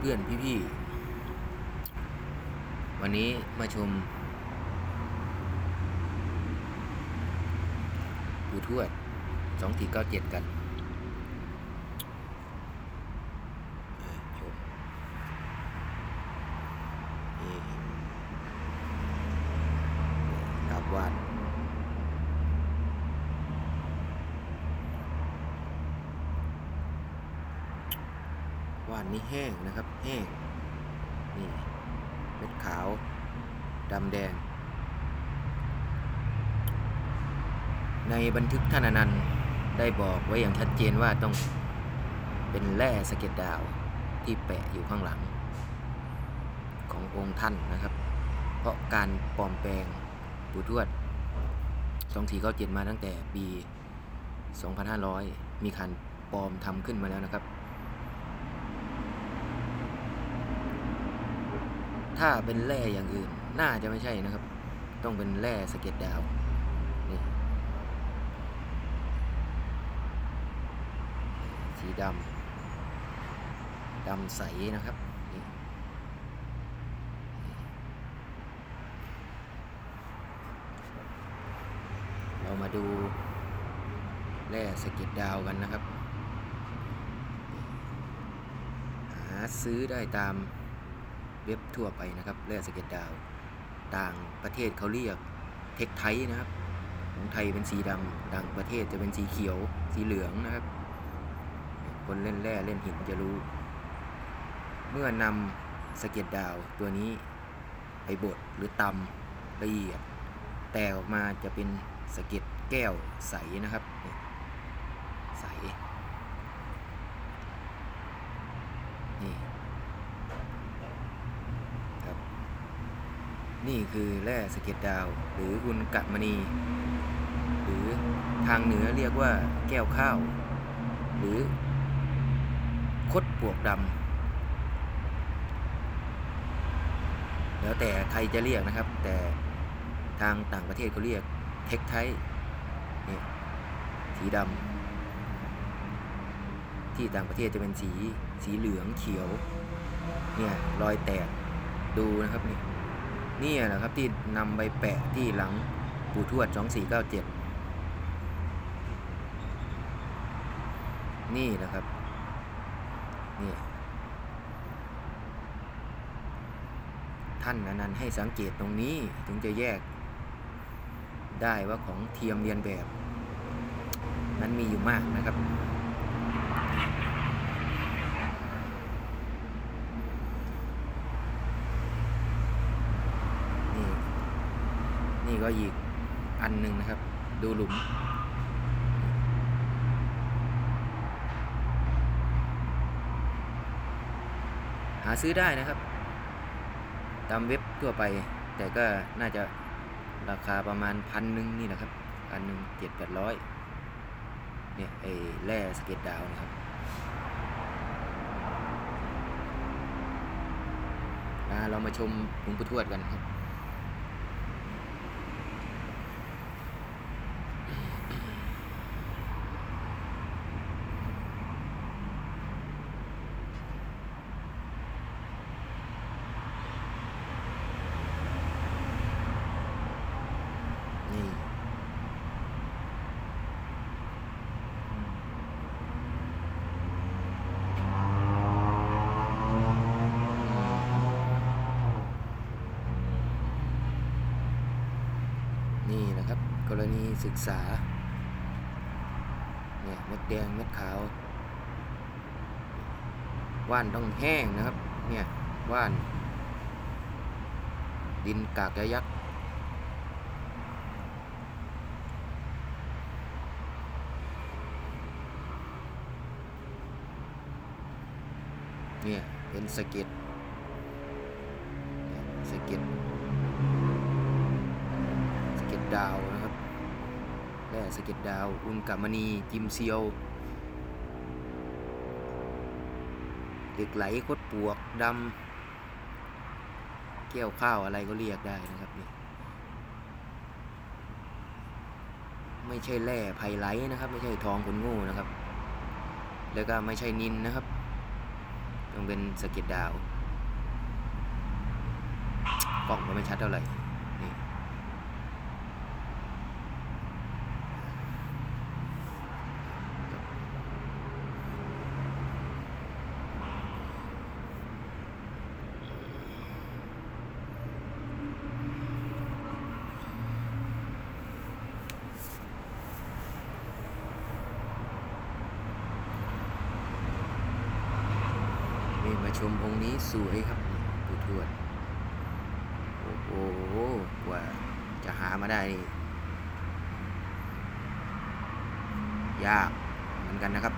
เพื่อนๆ พี่ๆ วันนี้มาชมปูทวดสองสี่เก้าเจ็ดกันอ่าชมนี่กราบวาดวา นี้แห้งนะครับแห้งนี่เม็ดขาวดำแดง ในบันทึกท่านอนันต์ได้บอกไว้อย่างชัดเจนว่าต้องเป็นแร่สะเก็ดดาวที่แปะอยู่ข้างหลัง ขององค์ท่านนะครับ เพราะการปลอมแปลงปู่ทวด2497มาตั้งแต่ปี 2500 มีการปลอมทำขึ้นมาแล้วนะครับ ถ้าเป็นแร่อย่างอื่น น่าจะไม่ใช่นะครับ ต้องเป็นแร่สะเก็ดดาวนี่สีดำดำใสนะครับนี่เรามาดูแร่สะเก็ดดาวกันนะครับ หาซื้อได้ตาม เว็บทั่วไปนะครับแร่สะเก็ดดาวต่างประเทศเขาเรียกเทคไทนะครับ ของไทยเป็นสีดำต่างประเทศจะเป็นสีเขียวสีเหลืองนะครับ คนเล่นแร่เล่นหินจะรู้ เมื่อนำสะเก็ดดาวตัวนี้ไปบดหรือตำละเอียด แตกออกมาจะเป็นสะเก็ดแก้วใสนะครับนี่ใส นี่ครับ นี่คือแร่สะเก็ดดาว หรืออุลกะมณี หรือทางเหนือเรียกว่าแก้วข้าว หรือคดปวกดำแล้วแต่ใครจะเรียกนะครับ แต่ทางต่างประเทศเขาเรียกเทคไทนี่สีดำที่ต่างประเทศจะเป็นสีสีเหลืองเขียวเนี่ยรอยแตกดูนะครับนี่ นี่แหละครับที่นำไปแปะที่หลังปู่ทวด 2497 นี่นะครับ นี่ ท่านอนันต์ให้สังเกตตรงนี้ถึงจะแยกได้ว่าของเทียมเรียนแบบ นั้นมีอยู่มากนะครับ นี่ นี่ก็อีกอันหนึ่งนะครับ ดูหลุม หาซื้อได้นะครับ ตามเว็บทั่วไป แต่ก็น่าจะราคาประมาณพันหนึ่งนี่แหละครับพันหนึ่งเจ็ดแปดร้อยเนี่ยไอ้แร่สเก็ตดาวนะครับ เรามาชมหลวงปู่ทวดกันครับ นี่ นี่นะครับ กรณีศึกษา เนี่ยเม็ดแดงเม็ดขาว ว่านต้องแห้งนะครับ เนี่ยว่าน ดินกากยยักษ์เนี่ยเป็นสะเก็ดสะเก็ดสะเก็ดดาวนะ แร่สะเก็ดดาว อุลกามณีจิมเซียวเหล็กไหลคดปวกดำแก้วข้าวอะไรก็เรียกได้นะครับนี่ไม่ใช่แร่ไพไลท์นะครับ ไม่ใช่ทองคนโง่นะครับ แล้วก็ไม่ใช่นินนะครับต้องเป็นสะเก็ดดาวกล้องก็ไม่ชัดเท่าไหร่ นี่ นี่มา ชมองค์นี้สวยครับปู่ทวด โอ้โหกว่าจะหามาได้ ยากเหมือนกันนะครับ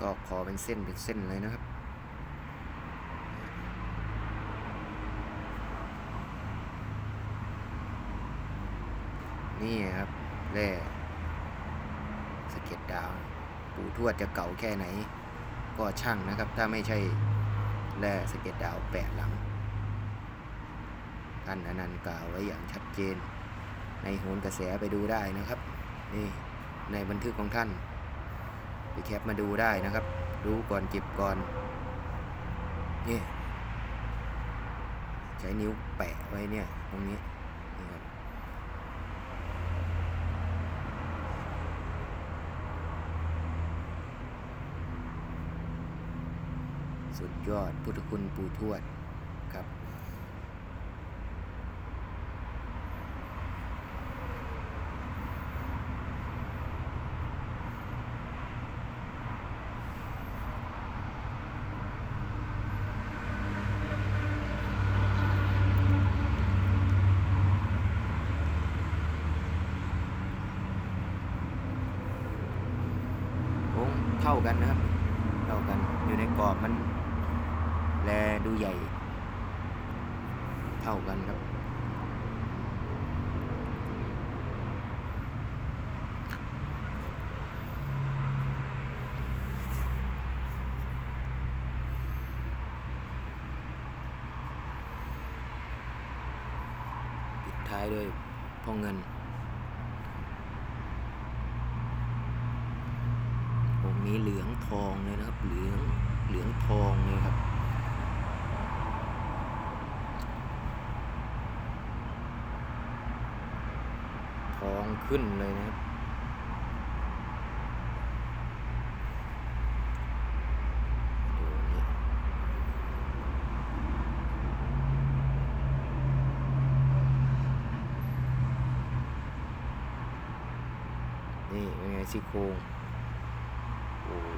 ซอกคอเป็นเส้นเป็นเส้นเลยนะครับ นี่ครับแร่สะเก็ดดาว ปู่ทวดจะเก่าแค่ไหน ก็ช่างนะครับ ถ้าไม่ใช่แร่สะเก็ดดาวแปะหลัง ท่านอนันต์กล่าวไว้อย่างชัดเจน ในโหนกระแสไปดูได้นะครับ นี่ในบันทึกของท่าน ไปแคปมาดูได้นะครับ รู้ก่อนเก็บก่อนนี่ใช้นิ้วแปะไว้เนี่ยตรงนี้นี่ครับสุดยอดพุทธคุณปู่ทวดครับ โค้งเท่ากันนะครับ เท่ากันอยู่ในกรอบมันแลดูใหญ่ เท่ากันครับ ปิดท้ายด้วยพ่อเงิน องค์นี้เหลื องทองเลยนะครับ เหลืองเหลืองทองเลยครับ ทองขึ้นเลยนะครับนี่นี่เป็นไงซี่โครง โอ้โห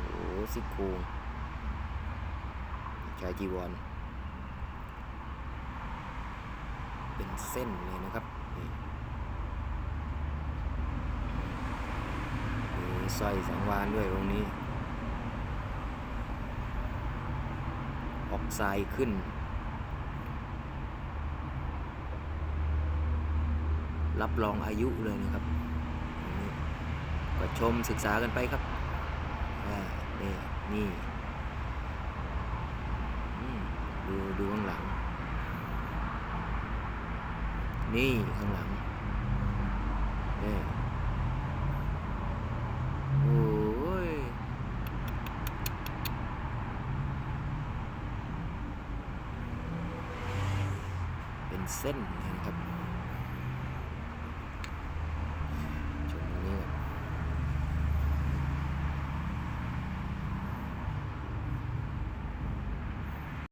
โอ้โห ซี่โครงชายจีวร เป็นเส้นเลยนะครับมีสร้อยสังวานด้วยองนี้ ออกทรายขึ้น รับรองอายุเลยนะครับก็ชมศึกษากันไปครับ นี่นี่ดูดูข้างหลัง นี่ข้างหลังนี่โอ้ยเป็นเส้นนะครับ